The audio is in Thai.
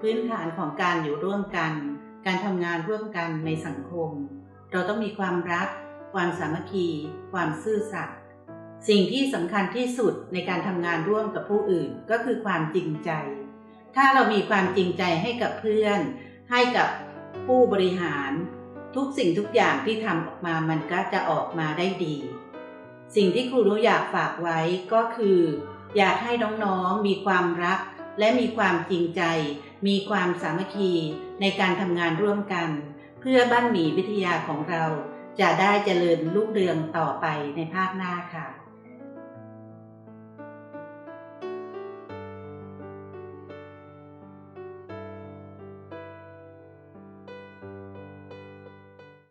พื้นฐานของการอยู่ร่วมกัน การทำงานร่วมกันในสังคม เราต้องมีความรัก ความสามัคคี ความซื่อสัตย์สิ่งที่สำคัญที่สุดในการทำงานร่วมกับผู้อื่นก็คือความจริงใจ ถ้าเรามีความจริงใจให้กับเพื่อน ให้กับผู้บริหาร ทุกสิ่งทุกอย่างที่ทำออกมามันก็จะออกมาได้ดี สิ่งที่ครูรู้อยากฝากไว้ก็คือ อยากให้น้องๆมีความรัก และมีความจริงใจ มีความสามัคคีในการทำงานร่วมกัน เพื่อบ้านหมีวิทยาของเราจะได้เจริญรุ่งเรืองต่อไปในภาคหน้าค่ะ